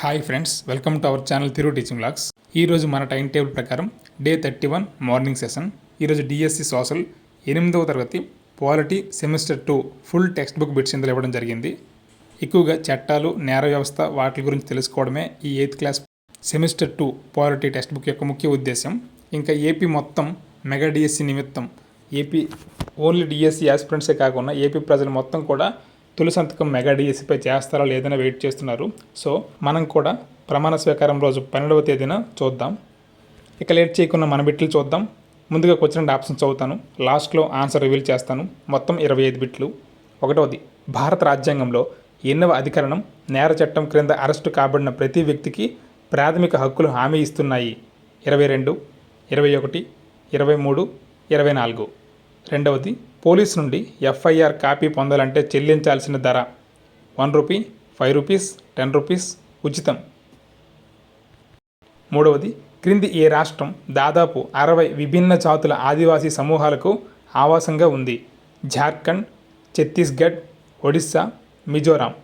Hi friends welcome to our channel Tiru teaching blogs ఈరోజు మన time table ప్రకారం day thirty one morning session ఈరోజు DSC social ఎనిమిదవ తరగతి polity semester two full text book bits ఇందులో ఇవ్వడం జరిగింది. ఎక్కువగా చట్టాలు నేర వ్యవస్థ వాటి గురించి తెలుసుకోవడమే ఈ eighth class semester two polity text book యొక్క ముఖ్య ఉద్దేశం ఇంకా ఏపీ మొత్తం మెగా డిఎస్సి నిమిత్తం. ఏపీ ఓన్లీ డిఎస్సి ఆస్పిరెంట్సే కాకుండా ఏపీ ప్రజలు మొత్తం కూడా తొలి సంతకం మెగా డిఎస్సిపై చేస్తారా లేదని వెయిట్ చేస్తున్నారు. సో మనం కూడా ప్రమాణ స్వీకారం రోజు పన్నెండవ తేదీన చూద్దాం. ఇక లేట్ చేయకుండా మన బిట్లు చూద్దాం. ముందుగా క్వశ్చన్ ఆప్షన్స్ చదువుతాను. లాస్ట్లో ఆన్సర్ రివీల్ చేస్తాను. మొత్తం ఇరవై ఐదు బిట్లు. ఒకటవది భారత రాజ్యాంగంలో ఎన్నవ అధికరణం నేర చట్టం క్రింద అరెస్టు కాబడిన ప్రతి వ్యక్తికి ప్రాథమిక హక్కులు హామీ ఇస్తున్నాయి. ఇరవై రెండు ఇరవై ఒకటి ఇరవై మూడు ఇరవై నాలుగు. రెండవది పోలీస్ నుండి ఎఫ్ఐఆర్ కాపీ పొందాలంటే చెల్లించాల్సిన ధర. One rupee five rupees ten rupees ఉచితం. మూడవది క్రింది ఏ రాష్ట్రం దాదాపు అరవై విభిన్న జాతుల ఆదివాసీ సమూహాలకు ఆవాసంగా ఉంది. జార్ఖండ్ ఛత్తీస్గఢ్ ఒడిస్సా మిజోరాం.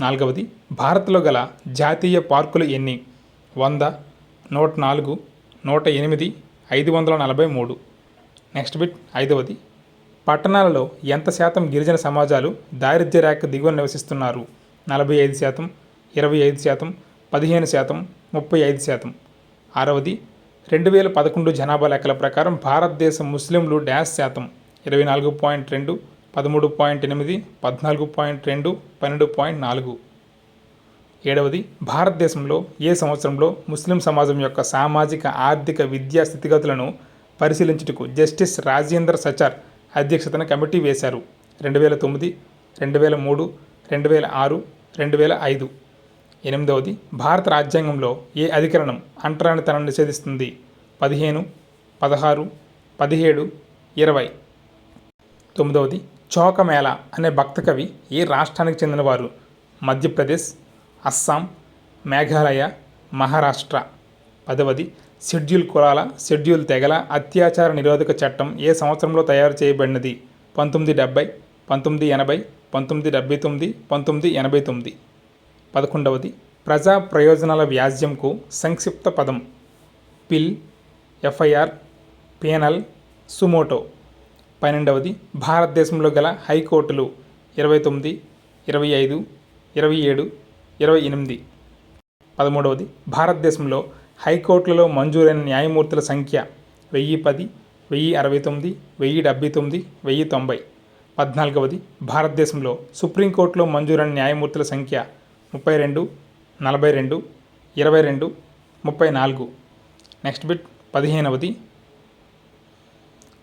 నాలుగవది భారత్లో గల జాతీయ పార్కులు ఎన్ని? వంద నూట నాలుగు నూట ఎనిమిది ఐదు వందల నలభై మూడు. నెక్స్ట్ బిట్ ఐదవది. పట్టణాలలో ఎంత శాతం గిరిజన సమాజాలు దారిద్ర్య రేఖ దిగువన నివసిస్తున్నారు? నలభై ఐదు శాతం ఇరవై ఐదు శాతం పదిహేను శాతం ముప్పై ఐదు శాతం. ఆరవది రెండు వేల పదకొండు జనాభా లెక్కల ప్రకారం భారతదేశం ముస్లింలు డ్యాష్ శాతం. ఇరవై నాలుగు పాయింట్ రెండు పదమూడు పాయింట్ ఎనిమిది పద్నాలుగు పాయింట్ రెండు పన్నెండు పాయింట్ నాలుగు. ఏడవది భారతదేశంలో ఏ సంవత్సరంలో ముస్లిం సమాజం యొక్క సామాజిక ఆర్థిక విద్యా స్థితిగతులను పరిశీలించుటకు జస్టిస్ రాజేందర్ సచార్ అధ్యక్షతన కమిటీ వేశారు. రెండు వేల తొమ్మిది రెండు వేల మూడు రెండు వేల ఆరు రెండు వేల ఐదు ఎనిమిదవది భారత రాజ్యాంగంలో ఏ అధికరణం అంటరానితనం నిషేధిస్తుంది? పదిహేను పదహారు పదిహేడు ఇరవై. తొమ్మిదవది చోకమేళ అనే భక్త కవి ఏ రాష్ట్రానికి చెందినవారు? మధ్యప్రదేశ్ అస్సాం మేఘాలయ మహారాష్ట్ర. పదవది షెడ్యూల్ కులాల షెడ్యూల్ తెగల అత్యాచార నిరోధక చట్టం ఏ సంవత్సరంలో తయారు చేయబడినది? పంతొమ్మిది డెబ్బై పంతొమ్మిది ఎనభై పంతొమ్మిది డెబ్బై తొమ్మిది పంతొమ్మిది ఎనభై తొమ్మిది. పదకొండవది ప్రజా ప్రయోజనాల వ్యాజ్యంకు సంక్షిప్త పదం. పిల్ ఎఫ్ఐఆర్ పేనల్ సుమోటో. పన్నెండవది భారతదేశంలో గల హైకోర్టులు ఇరవై తొమ్మిది ఇరవై ఐదు ఇరవై ఏడు ఇరవై ఎనిమిది. పదమూడవది భారతదేశంలో హైకోర్టులలో మంజూరైన న్యాయమూర్తుల సంఖ్య వెయ్యి పది వెయ్యి అరవై తొమ్మిది వెయ్యి డెబ్బై తొమ్మిది వెయ్యి తొంభై. పద్నాలుగవది భారతదేశంలో సుప్రీంకోర్టులో మంజూరైన న్యాయమూర్తుల సంఖ్య ముప్పై రెండు నలభై రెండు ఇరవై రెండు ముప్పై నాలుగు నెక్స్ట్ బిట్ పదిహేనవది.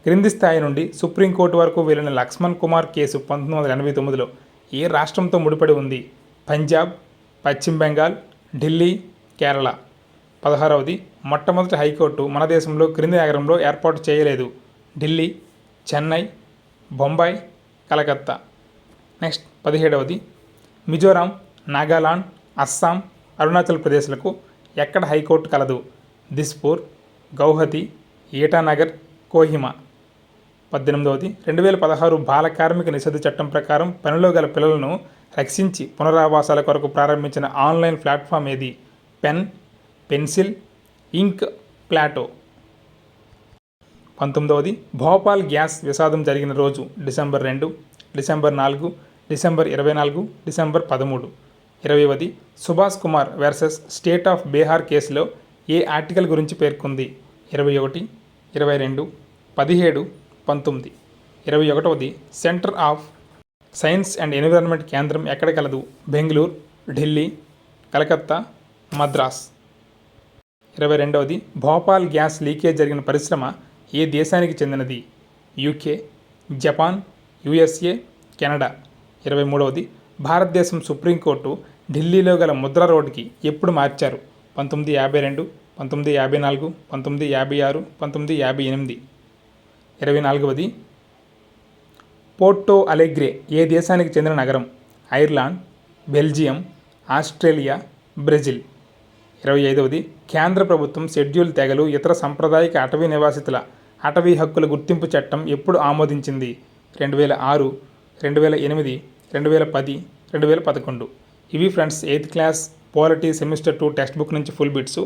క్రింది స్థాయి నుండి సుప్రీంకోర్టు వరకు వెళ్ళిన లక్ష్మణ్ కుమార్ కేసు పంతొమ్మిది వందల ఎనభై తొమ్మిదిలో ఏ రాష్ట్రంతో ముడిపడి ఉంది? పంజాబ్ పశ్చిమ బెంగాల్ ఢిల్లీ కేరళ. పదహారవది మొట్టమొదటి హైకోర్టు మన దేశంలో క్రింది నగరంలో ఏర్పాటు చేయలేదు. ఢిల్లీ చెన్నై బొంబాయి కలకత్తా. నెక్స్ట్ పదిహేడవది మిజోరాం నాగాలాండ్ అస్సాం అరుణాచల్ ప్రదేశ్లకు ఎక్కడ హైకోర్టు కలదు? దిస్పూర్ గౌహతి ఈటానగర్ కోహిమా. పద్దెనిమిదవది రెండు వేల పదహారు బాల కార్మిక నిషేధ చట్టం ప్రకారం పనిలో గల పిల్లలను రక్షించి పునరావాసాల కొరకు ప్రారంభించిన ఆన్లైన్ ప్లాట్ఫామ్ ఏది? Pen pencil ink Plato. పంతొమ్మిదవది Bhopal gas విషాదం జరిగిన రోజు డిసెంబర్ రెండు డిసెంబర్ నాలుగు డిసెంబర్ ఇరవై నాలుగు డిసెంబర్ పదమూడు. ఇరవైవది Subhash Kumar versus state of Bihar కేసులో ఏ ఆర్టికల్ గురించి పేర్కొంది? ఇరవై ఒకటి ఇరవై రెండు పదిహేడు పంతొమ్మిది. ఇరవై ఒకటవది centre of science and environment కేంద్రం ఎక్కడ కలదు? బెంగళూరు ఢిల్లీ కలకత్తా మద్రాస్. ఇరవై రెండవది భోపాల్ గ్యాస్ లీకేజ్ జరిగిన పరిశ్రమ ఏ దేశానికి చెందినది? యూకే జపాన్ యుఎస్ఏ కెనడా ఇరవై మూడవది భారతదేశం సుప్రీంకోర్టు ఢిల్లీలో గల ముద్ర రోడ్డుకి ఎప్పుడు మార్చారు? పంతొమ్మిది యాభై రెండు పంతొమ్మిది యాభై నాలుగు పంతొమ్మిది యాభై ఆరు పంతొమ్మిది యాభై ఎనిమిది. ఇరవై నాలుగవది పోర్టో అలెగ్రే ఏ దేశానికి చెందిన నగరం? Ireland Belgium Australia Brazil. ఇరవై ఐదవది కేంద్ర ప్రభుత్వం షెడ్యూల్ తెగలు ఇతర సాంప్రదాయిక అటవీ నివాసితుల అటవీ హక్కుల గుర్తింపు చట్టం ఎప్పుడు ఆమోదించింది? రెండు వేల ఆరు రెండు వేల ఎనిమిది రెండు వేల పది రెండు వేల పదకొండు. ఇవి friends eighth class polity semester two text book నుంచి ఫుల్ బిట్స్.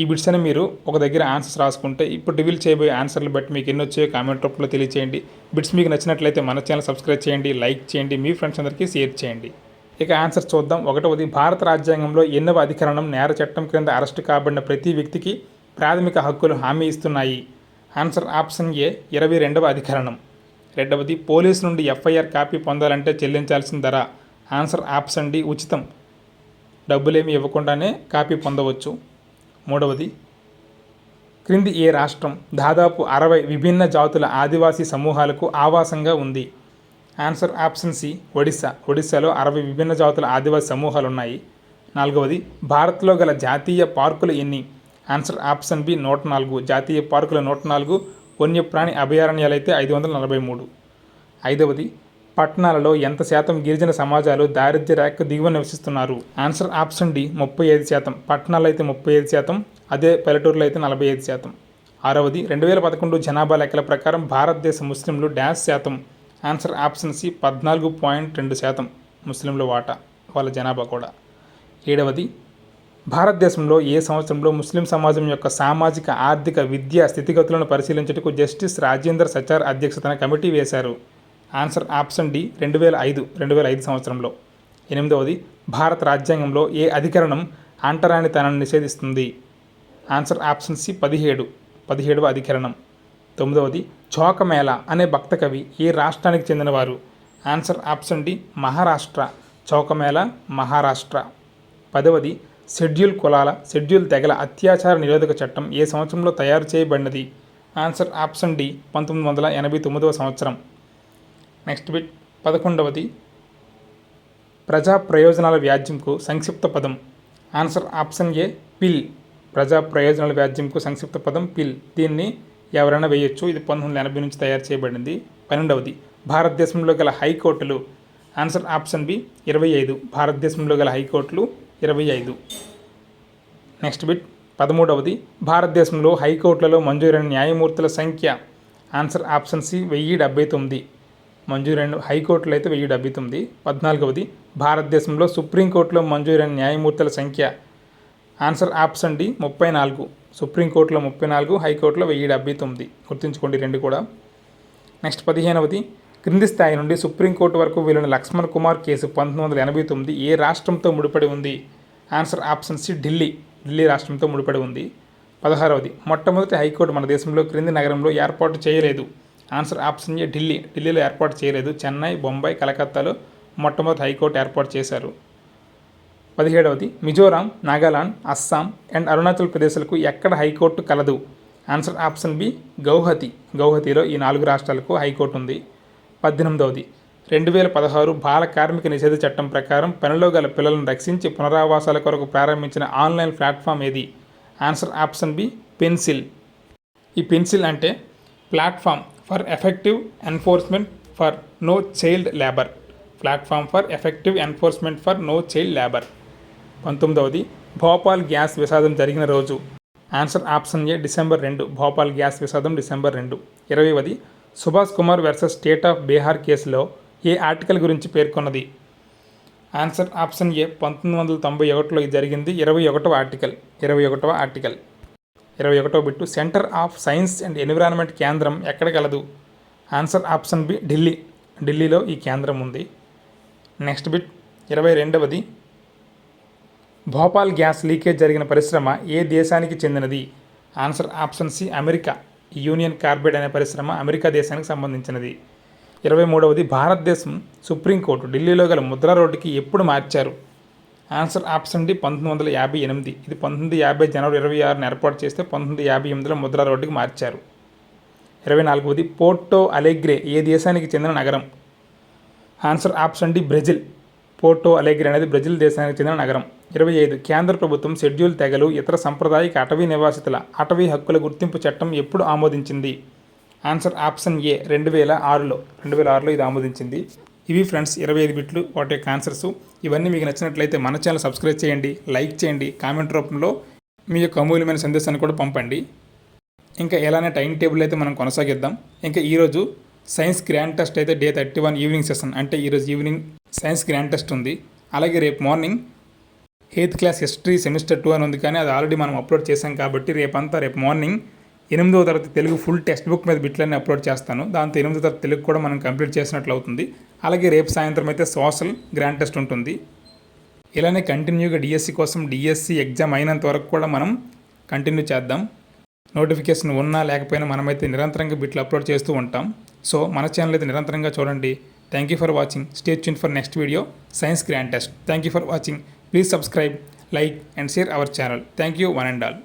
ఈ బిట్స్ అని మీరు ఒక దగ్గర ఆన్సర్స్ రాసుకుంటే ఇప్పుడు రివీల్ చేయబోయే ఆన్సర్లు బట్టి మీకు ఎన్ని వచ్చాయో కామెంట్ రూపంలో తెలియచేయండి. బిట్స్ మీకు నచ్చినట్లయితే మన ఛానల్ సబ్స్క్రైబ్ చేయండి లైక్ చేయండి మీ ఫ్రెండ్స్ అందరికీ షేర్ చేయండి. ఇక ఆన్సర్ చూద్దాం. ఒకటవది భారత రాజ్యాంగంలో ఎన్నవ అధికరణం నేర చట్టం క్రింద అరెస్టు కాబడిన ప్రతి వ్యక్తికి ప్రాథమిక హక్కులు హామీ ఇస్తున్నాయి. ఆన్సర్ ఆప్షన్ ఏ ఇరవై రెండవ అధికరణం. రెండవది పోలీసు నుండి ఎఫ్ఐఆర్ కాపీ పొందాలంటే చెల్లించాల్సిన ధర. ఆన్సర్ ఆప్షన్ డి ఉచితం. డబ్బులేమి ఇవ్వకుండానే కాపీ పొందవచ్చు. మూడవది క్రింది ఏ రాష్ట్రం దాదాపు అరవై విభిన్న జాతుల ఆదివాసీ సమూహాలకు ఆవాసంగా ఉంది. Answer option C Odisha. ఒడిశాలో అరవై విభిన్న జాతుల ఆదివాసీ సమూహాలు ఉన్నాయి నాలుగవది భారత్లో గల జాతీయ పార్కులు ఎన్ని? ఆన్సర్ ఆప్షన్ బి నూట నాలుగు. జాతీయ పార్కుల నూట నాలుగు వన్యప్రాణి అభయారణ్యాలు అయితే ఐదు వందల నలభై మూడు. ఐదవది పట్టణాలలో ఎంత శాతం గిరిజన సమాజాలు దారిద్ర్య రేఖ దిగువ నివసిస్తున్నారు? ఆన్సర్ ఆప్షన్ డి ముప్పై ఐదు శాతం. పట్టణాలు అయితే ముప్పై ఐదు శాతం అదే పల్లెటూరులో అయితే నలభై ఐదు శాతం. ఆరవది రెండు వేల పదకొండు జనాభా లెక్కల ప్రకారం భారతదేశ ముస్లింలు డ్యాష్ శాతం. ఆన్సర్ ఆప్షన్ సి పద్నాలుగు పాయింట్ రెండు శాతం ముస్లింల వాటా వాళ్ళ జనాభా కూడా. ఏడవది భారతదేశంలో ఏ సంవత్సరంలో ముస్లిం సమాజం యొక్క సామాజిక ఆర్థిక విద్యా స్థితిగతులను పరిశీలించుటకు జస్టిస్ రాజేందర్ సచార్ అధ్యక్షతన కమిటీ వేశారు. ఆన్సర్ ఆప్షన్ డి రెండు వేల ఐదు రెండు వేల ఐదు సంవత్సరంలో. ఎనిమిదవది భారత రాజ్యాంగంలో ఏ అధికరణం అంటరానితనాన్ని నిషేధిస్తుంది? ఆన్సర్ ఆప్షన్ సి పదిహేడు పదిహేడవ అధికరణం. తొమ్మిదవది చోకమేళ అనే భక్త కవి ఏ రాష్ట్రానికి చెందినవారు. Answer option D Maharashtra. Chokhamela Maharashtra. పదవది schedule కులాల షెడ్యూల్ తెగల అత్యాచార నిరోధక చట్టం ఏ సంవత్సరంలో తయారు చేయబడినది? ఆన్సర్ ఆప్షన్ డి పంతొమ్మిది వందల ఎనభై తొమ్మిదవ సంవత్సరం. నెక్స్ట్ బిట్ పదకొండవది ప్రజా ప్రయోజనాల వ్యాజ్యంకు సంక్షిప్త పదం. ఆన్సర్ ఆప్షన్ ఏ పిల్. ప్రజా ప్రయోజనాల వ్యాజ్యంకు సంక్షిప్త పదం పిల్. దీన్ని ఎవరైనా వేయొచ్చు. ఇది పంతొమ్మిది వందల ఎనభై నుంచి తయారు చేయబడింది. పన్నెండవది భారతదేశంలో గల హైకోర్టులు. ఆన్సర్ ఆప్షన్ బి ఇరవై ఐదు భారతదేశంలో గల హైకోర్టులు ఇరవై ఐదు. నెక్స్ట్ బిట్ పదమూడవది భారతదేశంలో హైకోర్టులలో మంజూరైన న్యాయమూర్తుల సంఖ్య. ఆన్సర్ ఆప్షన్ సి వెయ్యి డెబ్బై తొమ్మిది. మంజూరైన హైకోర్టులో అయితే వెయ్యి డెబ్బై తొమ్మిది. పద్నాలుగవది భారతదేశంలో సుప్రీంకోర్టులో మంజూరైన న్యాయమూర్తుల సంఖ్య. ఆన్సర్ ఆప్షన్ అండి ముప్పై నాలుగు. సుప్రీంకోర్టులో ముప్పై నాలుగు హైకోర్టులో వెయ్యి డెబ్బై తొమ్మిది. గుర్తుంచుకోండి రెండు కూడా. నెక్స్ట్ పదిహేనవది. క్రింది స్థాయి నుండి సుప్రీంకోర్టు వరకు వెళ్ళిన లక్ష్మణ్ కుమార్ కేసు పంతొమ్మిది వందల ఎనభై తొమ్మిది ఏ రాష్ట్రంతో ముడిపడి ఉంది? Answer option C Delhi. Delhi రాష్ట్రంతో ముడిపడి ఉంది. పదహారవది. మొట్టమొదటి హైకోర్టు మన దేశంలో క్రింది నగరంలో ఏర్పాటు చేయలేదు. Answer option A Delhi. ఢిల్లీలో ఏర్పాటు చేయలేదు. చెన్నై బొంబాయి కలకత్తాలో మొట్టమొదటి హైకోర్టు ఏర్పాటు చేశారు. పదిహేడవది మిజోరాం నాగాలాండ్ అస్సాం అండ్ అరుణాచల్ ప్రదేశ్లకు ఎక్కడ హైకోర్టు కలదు? Answer option B Guwahati. గౌహతిలో ఈ నాలుగు రాష్ట్రాలకు హైకోర్టు ఉంది. పద్దెనిమిదవది రెండు వేల పదహారు బాల కార్మిక నిషేధ చట్టం ప్రకారం పనిలో గల పిల్లలను రక్షించి పునరావాసాల కొరకు ప్రారంభించిన ఆన్లైన్ ప్లాట్ఫామ్ ఏది? Answer option B pencil. ఈ పెన్సిల్ అంటే platform for effective enforcement for no child labour. Platform for effective enforcement for no child labour. పంతొమ్మిదవది Bhopal gas విషాదం జరిగిన రోజు. ఆన్సర్ ఆప్షన్ ఏ డిసెంబర్ రెండు భోపాల్ గ్యాస్ విషాదం డిసెంబర్ రెండు. ఇరవైవది Subhash Kumar versus state of Bihar కేసులో ఏ ఆర్టికల్ గురించి పేర్కొన్నది? ఆన్సర్ ఆప్షన్ ఏ పంతొమ్మిది వందల తొంభై ఒకటిలో ఇది జరిగింది. ఇరవై ఒకటవ ఆర్టికల్ ఇరవై ఒకటవ ఆర్టికల్. ఇరవై ఒకటవ bit centre of science and environment కేంద్రం ఎక్కడ కలదు ఆన్సర్ ఆప్షన్ బి ఢిల్లీ. ఢిల్లీలో ఈ కేంద్రం ఉంది. నెక్స్ట్ బిట్ ఇరవై రెండవది భోపాల్ గ్యాస్ లీకేజ్ జరిగిన పరిశ్రమ ఏ దేశానికి చెందినది? Answer option C America. Union Carbide అనే పరిశ్రమ అమెరికా దేశానికి సంబంధించినది. ఇరవై మూడవది భారతదేశం సుప్రీంకోర్టు ఢిల్లీలో గల ముద్రా రోడ్డుకి ఎప్పుడు మార్చారు? ఆన్సర్ ఆప్షన్ డి పంతొమ్మిది వందల యాభై ఎనిమిది. ఇది పంతొమ్మిది యాభై జనవరి ఇరవై ఆరున ఏర్పాటు చేస్తే పంతొమ్మిది యాభై ఎనిమిదిలో ముద్రా రోడ్డుకి మార్చారు. ఇరవై నాలుగవది పోర్టో అలెగ్రే ఏ దేశానికి చెందిన నగరం? Answer option D Brazil. Porto Alegre అనేది బ్రెజిల్ దేశానికి చెందిన నగరం. ఇరవై ఐదు కేంద్ర ప్రభుత్వం షెడ్యూల్ తెగలు ఇతర సాంప్రదాయిక అటవీ నివాసితుల అటవీ హక్కుల గుర్తింపు చట్టం ఎప్పుడు ఆమోదించింది? ఆన్సర్ ఆప్షన్ ఏ రెండు వేల ఆరులో. రెండు వేల ఆరులో ఇది ఆమోదించింది. ఇవి ఫ్రెండ్స్ ఇరవై ఐదు బిట్లు వాటి యొక్క ఆన్సర్స్. ఇవన్నీ మీకు నచ్చినట్లయితే మన ఛానల్ సబ్స్క్రైబ్ చేయండి లైక్ చేయండి కామెంట్ రూపంలో మీ యొక్క అమూల్యమైన సందేశాన్ని కూడా పంపండి. ఇంకా ఎలానే టైం టేబుల్ అయితే మనం కొనసాగిద్దాం. ఇంకా ఈరోజు సైన్స్ గ్రాండ్ టెస్ట్ అయితే day thirty one evening session. అంటే ఈరోజు ఈవినింగ్ సైన్స్ గ్రాండ్ టెస్ట్ ఉంది. అలాగే రేపు morning eighth class history semester two అని ఉంది కానీ అది ఆల్రెడీ మనం అప్లోడ్ చేశాం కాబట్టి రేపంతా రేపు మార్నింగ్ ఎనిమిదవ తరగతి తెలుగు ఫుల్ టెక్స్ట్ బుక్ మీద బిట్లన్నీ అప్లోడ్ చేస్తాను. దాంతో ఎనిమిదో తరగతి తెలుగు కూడా మనం కంప్లీట్ చేసినట్లు అవుతుంది. అలాగే రేపు సాయంత్రం అయితే సోషల్ గ్రాండ్ టెస్ట్ ఉంటుంది. ఇలానే కంటిన్యూగా డిఎస్సి కోసం డిఎస్సి ఎగ్జామ్ అయినంత వరకు కూడా మనం కంటిన్యూ చేద్దాం. నోటిఫికేషన్ ఉన్నా లేకపోయినా మనమైతే నిరంతరంగా బిట్లు అప్లోడ్ చేస్తూ ఉంటాం. సో మన ఛానల్ అయితే నిరంతరంగా చూడండి. Thank you for watching stay tune for next video science grand test thank you for watching please subscribe like and share our channel thank you one and all